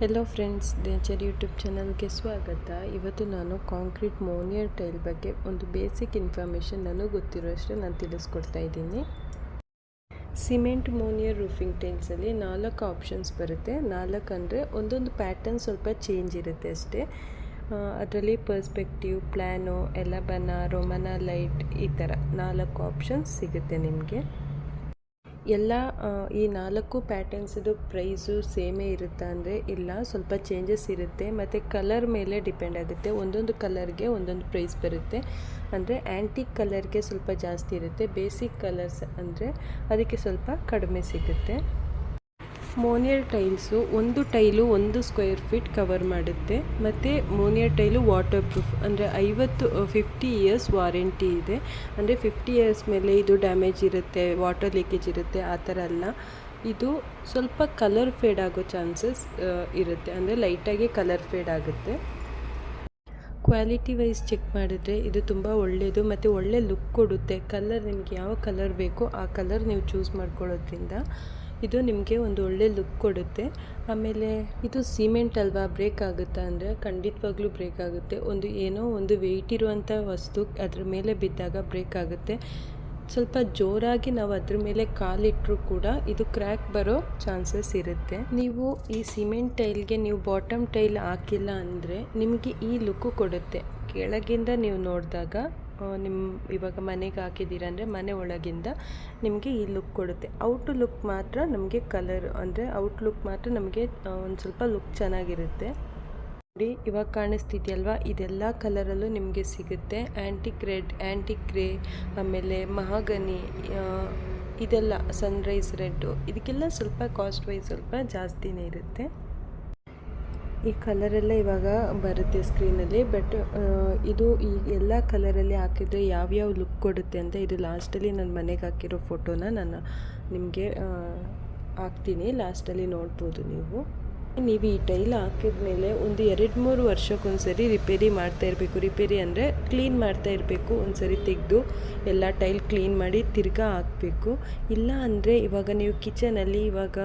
Hello friends nature YouTube ಚಾನಲ್ಗೆ ಸ್ವಾಗತ. ಇವತ್ತು ನಾನು ಕಾಂಕ್ರೀಟ್ ಮೋನಿಯರ್ ಟೈಲ್ ಬಗ್ಗೆ ಒಂದು ಬೇಸಿಕ್ ಇನ್ಫಾರ್ಮೇಷನ್ ನಾನು ಗೊತ್ತಿರೋಷ್ಟು ನಾನು ತಿಳಿಸ್ಕೊಡ್ತಾ ಇದ್ದೀನಿ. ಸಿಮೆಂಟ್ ಮೋನಿಯರ್ ರೂಫಿಂಗ್ ಟೈಲ್ಸಲ್ಲಿ ನಾಲ್ಕು ಆಪ್ಷನ್ಸ್ ಬರುತ್ತೆ. ನಾಲ್ಕು ಅಂದರೆ ಒಂದೊಂದು ಪ್ಯಾಟರ್ನ್ ಸ್ವಲ್ಪ ಚೇಂಜ್ ಇರುತ್ತೆ ಅಷ್ಟೇ. ಅದರಲ್ಲಿ ಪರ್ಸ್ಪೆಕ್ಟಿವ್ ಪ್ಲ್ಯಾನು ಎಲಬನ ರೊಮನ ಲೈಟ್ ಈ ಥರ ನಾಲ್ಕು ಆಪ್ಷನ್ಸ್ ಸಿಗುತ್ತೆ ನಿಮಗೆ. ಎಲ್ಲ ಈ ನಾಲ್ಕು ಪ್ಯಾಟರ್ನ್ಸ್ದು ಪ್ರೈಸು ಸೇಮೇ ಇರುತ್ತಾ ಅಂದರೆ ಇಲ್ಲ, ಸ್ವಲ್ಪ ಚೇಂಜಸ್ ಇರುತ್ತೆ. ಮತ್ತು ಕಲರ್ ಮೇಲೆ ಡಿಪೆಂಡ್ ಆಗುತ್ತೆ. ಒಂದೊಂದು ಕಲರ್ಗೆ ಒಂದೊಂದು ಪ್ರೈಸ್ ಬರುತ್ತೆ. ಅಂದರೆ ಆ್ಯಂಟಿಕ್ ಕಲರ್ಗೆ ಸ್ವಲ್ಪ ಜಾಸ್ತಿ ಇರುತ್ತೆ. ಬೇಸಿಕ್ ಕಲರ್ಸ್ ಅಂದರೆ ಅದಕ್ಕೆ ಸ್ವಲ್ಪ ಕಡಿಮೆ ಸಿಗುತ್ತೆ. ಮೋನಿಯರ್ ಟೈಲ್ಸು ಒಂದು ಟೈಲು ಒಂದು ಸ್ಕ್ವೇರ್ ಫೀಟ್ ಕವರ್ ಮಾಡುತ್ತೆ. ಮತ್ತು ಮೋನಿಯರ್ ಟೈಲು ವಾಟರ್ ಪ್ರೂಫ್ ಅಂದರೆ ಐವತ್ತು ಫಿಫ್ಟಿ ಇಯರ್ಸ್ ವಾರಂಟಿ ಇದೆ. ಅಂದರೆ ಫಿಫ್ಟಿ ಇಯರ್ಸ್ ಮೇಲೆ ಇದು ಡ್ಯಾಮೇಜ್ ಇರುತ್ತೆ, ವಾಟರ್ ಲೀಕೇಜ್ ಇರುತ್ತೆ, ಆ ಥರ ಅಲ್ಲ. ಇದು ಸ್ವಲ್ಪ ಕಲರ್ ಫೇಡ್ ಆಗೋ ಚಾನ್ಸಸ್ ಇರುತ್ತೆ. ಅಂದರೆ ಲೈಟಾಗಿ ಕಲರ್ ಫೇಡ್ ಆಗುತ್ತೆ. ಕ್ವಾಲಿಟಿ ವೈಸ್ ಚೆಕ್ ಮಾಡಿದ್ರೆ ಇದು ತುಂಬ ಒಳ್ಳೆಯದು ಮತ್ತು ಒಳ್ಳೆ ಲುಕ್ ಕೊಡುತ್ತೆ. ಕಲರ್ ನಿಮಗೆ ಯಾವ ಕಲರ್ ಬೇಕೋ ಆ ಕಲರ್ ನೀವು ಚೂಸ್ ಮಾಡ್ಕೊಳ್ಳೋದ್ರಿಂದ. ಇದು ನಿಮಗೆ ಒಂದು ಒಳ್ಳೆ ಲುಕ್ ಕೊಡುತ್ತೆ. ಆಮೇಲೆ ಇದು ಸಿಮೆಂಟ್ ಅಲ್ವಾ ಬ್ರೇಕ್ ಆಗುತ್ತಾ? ಅಂದರೆ ಖಂಡಿತವಾಗ್ಲೂ ಬ್ರೇಕ್ ಆಗುತ್ತೆ. ಒಂದು ಏನೋ ಒಂದು ವೆಯ್ಟ್ ಇರುವಂಥ ವಸ್ತು ಅದ್ರ ಮೇಲೆ ಬಿದ್ದಾಗ ಬ್ರೇಕ್ ಆಗುತ್ತೆ. ಸ್ವಲ್ಪ ಜೋರಾಗಿ ನಾವು ಅದ್ರ ಮೇಲೆ ಕಾಲಿಟ್ಟರೂ ಕೂಡ ಇದು ಕ್ರ್ಯಾಕ್ ಬರೋ ಚಾನ್ಸಸ್ ಇರುತ್ತೆ. ನೀವು ಈ ಸಿಮೆಂಟ್ ಟೈಲ್ಗೆ ನೀವು ಬಾಟಮ್ ಟೈಲ್ ಹಾಕಿಲ್ಲ ಅಂದರೆ ನಿಮಗೆ ಈ ಲುಕ್ಕು ಕೊಡುತ್ತೆ. ಕೆಳಗಿಂದ ನೀವು ನೋಡಿದಾಗ ನಿಮ್ಮ ಇವಾಗ ಮನೆಗೆ ಹಾಕಿದ್ದೀರ ಅಂದರೆ ಮನೆ ಒಳಗಿಂದ ನಿಮಗೆ ಈ ಲುಕ್ ಕೊಡುತ್ತೆ. ಔಟ್ ಲುಕ್ ಮಾತ್ರ ನಮಗೆ ಕಲರ್ ಅಂದರೆ ಔಟ್ ಲುಕ್ ಮಾತ್ರ ನಮಗೆ ಒಂದು ಸ್ವಲ್ಪ ಲುಕ್ ಚೆನ್ನಾಗಿರುತ್ತೆ. ನೋಡಿ, ಇವಾಗ ಕಾಣಿಸ್ತಿದೆಯಲ್ವಾ ಇದೆಲ್ಲ ಕಲರಲ್ಲೂ ನಿಮಗೆ ಸಿಗುತ್ತೆ. ಆ್ಯಂಟಿಕ್ ರೆಡ್ ಆ್ಯಂಟಿಕ್ ಗ್ರೇ ಆಮೇಲೆ ಮಹಾಗನಿ ಇದೆಲ್ಲ ಸನ್ರೈಸ್ ರೆಡ್ಡು ಇದಕ್ಕೆಲ್ಲ ಸ್ವಲ್ಪ ಕಾಸ್ಟ್ ವೈಸ್ ಸ್ವಲ್ಪ ಜಾಸ್ತಿನೇ ಇರುತ್ತೆ. ಈ ಕಲರೆಲ್ಲ ಇವಾಗ ಬರುತ್ತೆ ಸ್ಕ್ರೀನಲ್ಲಿ ಬಟ್ ಇದು ಈ ಎಲ್ಲ ಕಲರಲ್ಲಿ ಹಾಕಿದರೆ ಯಾವ್ಯಾವ ಲುಕ್ ಕೊಡುತ್ತೆ ಅಂತ ಇದು ಲಾಸ್ಟಲ್ಲಿ ನನ್ನ ಮನೆಗೆ ಹಾಕಿರೋ ಫೋಟೋನ ನಾನು ನಿಮಗೆ ಹಾಕ್ತೀನಿ. ಲಾಸ್ಟಲ್ಲಿ ನೋಡ್ಬೋದು ನೀವು. ನೀವು ಈ ಟೈಲ್ ಹಾಕಿದ್ಮೇಲೆ ಒಂದು ಎರಡು ಮೂರು ವರ್ಷಕ್ಕೊಂದ್ಸರಿ ರಿಪೇರಿ ಮಾಡ್ತಾ ಇರಬೇಕು. ರಿಪೇರಿ ಅಂದರೆ ಕ್ಲೀನ್ ಮಾಡ್ತಾ ಇರಬೇಕು. ಒಂದ್ಸರಿ ತೆಗೆದು ಎಲ್ಲ ಟೈಲ್ ಕ್ಲೀನ್ ಮಾಡಿ ತಿರ್ಗಾ ಹಾಕಬೇಕು. ಇಲ್ಲ ಅಂದರೆ ಇವಾಗ ನೀವು ಕಿಚನಲ್ಲಿ ಇವಾಗ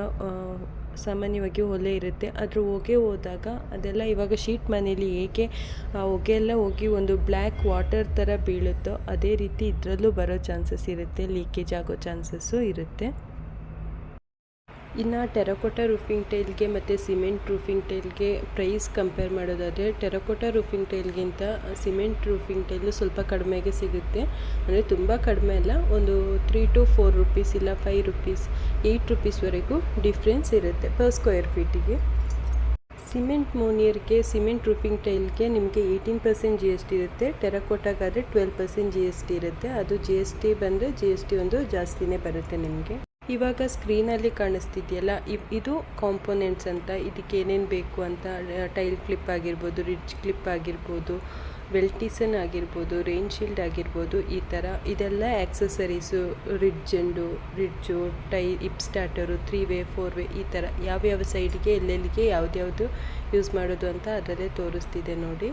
ಸಾಮಾನ್ಯವಾಗಿ ಒಲೆ ಇರುತ್ತೆ. ಅದ್ರ ಹೊಗೆ ಹೋದಾಗ ಅದೆಲ್ಲ ಇವಾಗ ಶೀಟ್ ಮನೇಲಿ ಹೇಗೆ ಆ ಹೊಗೆ ಎಲ್ಲ ಹೋಗಿ ಒಂದು ಬ್ಲ್ಯಾಕ್ ವಾಟರ್ ಥರ ಬೀಳುತ್ತೋ ಅದೇ ರೀತಿ ಇದರಲ್ಲೂ ಬರೋ ಚಾನ್ಸಸ್ ಇರುತ್ತೆ. ಲೀಕೇಜ್ ಆಗೋ ಚಾನ್ಸಸ್ಸು ಇರುತ್ತೆ. ಇನ್ನು ಟೆರಕೋಟಾ ರೂಫಿಂಗ್ ಟೈಲ್ಗೆ ಮತ್ತು ಸಿಮೆಂಟ್ ರೂಫಿಂಗ್ ಟೈಲ್ಗೆ ಪ್ರೈಸ್ ಕಂಪೇರ್ ಮಾಡೋದಾದರೆ ಟೆರಕೋಟಾ ರೂಫಿಂಗ್ ಟೈಲ್ಗಿಂತ ಸಿಮೆಂಟ್ ರೂಫಿಂಗ್ ಟೈಲು ಸ್ವಲ್ಪ ಕಡಿಮೆಗೆ ಸಿಗುತ್ತೆ. ಅಂದರೆ ತುಂಬ ಕಡಿಮೆ ಅಲ್ಲ, ಒಂದು ತ್ರೀ ಟು ಫೋರ್ ರುಪೀಸ್ ಇಲ್ಲ ಫೈವ್ ರುಪೀಸ್ ಏಯ್ಟ್ ರುಪೀಸ್ವರೆಗೂ ಡಿಫ್ರೆನ್ಸ್ ಇರುತ್ತೆ ಪರ್ ಸ್ಕ್ವೇರ್ ಫೀಟಿಗೆ ಸಿಮೆಂಟ್ ಮೋನಿಯರ್ಗೆ, ಸಿಮೆಂಟ್ ರೂಫಿಂಗ್ ಟೈಲ್ಗೆ ನಿಮಗೆ eighteen percent G S T ಇರುತ್ತೆ ಟೆರಕೋಟಾಗಾದರೆ twelve percent G S T ಇರುತ್ತೆ. ಅದು ಜಿ ಎಸ್ ಟಿ ಬಂದರೆ ಜಿ ಎಸ್ ಟಿ ಒಂದು ಜಾಸ್ತಿನೇ ಬರುತ್ತೆ ನಿಮಗೆ. ಇವಾಗ ಸ್ಕ್ರೀನಲ್ಲಿ ಕಾಣಿಸ್ತಿದೆಯಲ್ಲ ಇದು ಕಾಂಪೋನೆಂಟ್ಸ್ ಅಂತ, ಇದಕ್ಕೆ ಏನೇನು ಬೇಕು ಅಂತ ಟೈಲ್ ಕ್ಲಿಪ್ ಆಗಿರ್ಬೋದು ರಿಡ್ಜ್ ಕ್ಲಿಪ್ ಆಗಿರ್ಬೋದು ವೆಲ್ಟಿಸನ್ ಆಗಿರ್ಬೋದು ರೈನ್ ಶೀಲ್ಡ್ ಆಗಿರ್ಬೋದು, ಈ ಥರ ಇದೆಲ್ಲ ಆ್ಯಕ್ಸಸರೀಸು ರಿಡ್ಜೆಂಡು ರಿಡ್ಜು ಟೈ ಇಪ್ starter three way four way ಈ ಥರ ಯಾವ್ಯಾವ ಸೈಡ್ಗೆ ಎಲ್ಲೆಲ್ಲಿಗೆ, ಯಾವುದ್ಯಾವ್ದು ಯೂಸ್ ಮಾಡೋದು ಅಂತ ಅದರಲ್ಲೇ ತೋರಿಸ್ತಿದೆ ನೋಡಿ.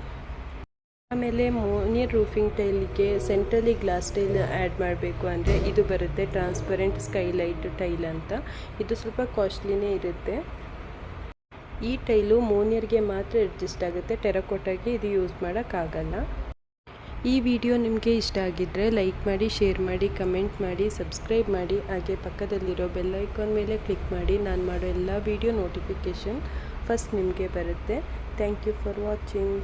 ಆಮೇಲೆ ಮೋನಿಯರ್ ರೂಫಿಂಗ್ ಟೈಲಿಗೆ ಸೆಂಟ್ರಲಿ ಗ್ಲಾಸ್ ಟೈಲ್ ಆ್ಯಡ್ ಮಾಡಬೇಕು ಅಂದರೆ ಇದು ಬರುತ್ತೆ ಟ್ರಾನ್ಸ್ಪರೆಂಟ್ ಸ್ಕೈಲೈಟ್ ಟೈಲ್ ಅಂತ. ಇದು ಸ್ವಲ್ಪ ಕಾಸ್ಟ್ಲಿನೇ ಇರುತ್ತೆ. ಈ ಟೈಲು ಮೋನಿಯರ್ಗೆ ಮಾತ್ರ ಅಡ್ಜಸ್ಟ್ ಆಗುತ್ತೆ. ಟೆರಕೋಟಾಗೆ ಇದು ಯೂಸ್ ಮಾಡೋಕ್ಕಾಗಲ್ಲ. ಈ ವಿಡಿಯೋ ನಿಮಗೆ ಇಷ್ಟ ಆಗಿದ್ದರೆ ಲೈಕ್ ಮಾಡಿ, ಶೇರ್ ಮಾಡಿ, ಕಮೆಂಟ್ ಮಾಡಿ, ಸಬ್ಸ್ಕ್ರೈಬ್ ಮಾಡಿ. ಹಾಗೆ ಪಕ್ಕದಲ್ಲಿರೋ ಬೆಲ್ ಐಕಾನ್ ಮೇಲೆ ಕ್ಲಿಕ್ ಮಾಡಿ. ನಾನು ಮಾಡೋ ಎಲ್ಲ ವಿಡಿಯೋ ನೋಟಿಫಿಕೇಷನ್ ಫಸ್ಟ್ ನಿಮಗೆ ಬರುತ್ತೆ. Thank you for watching.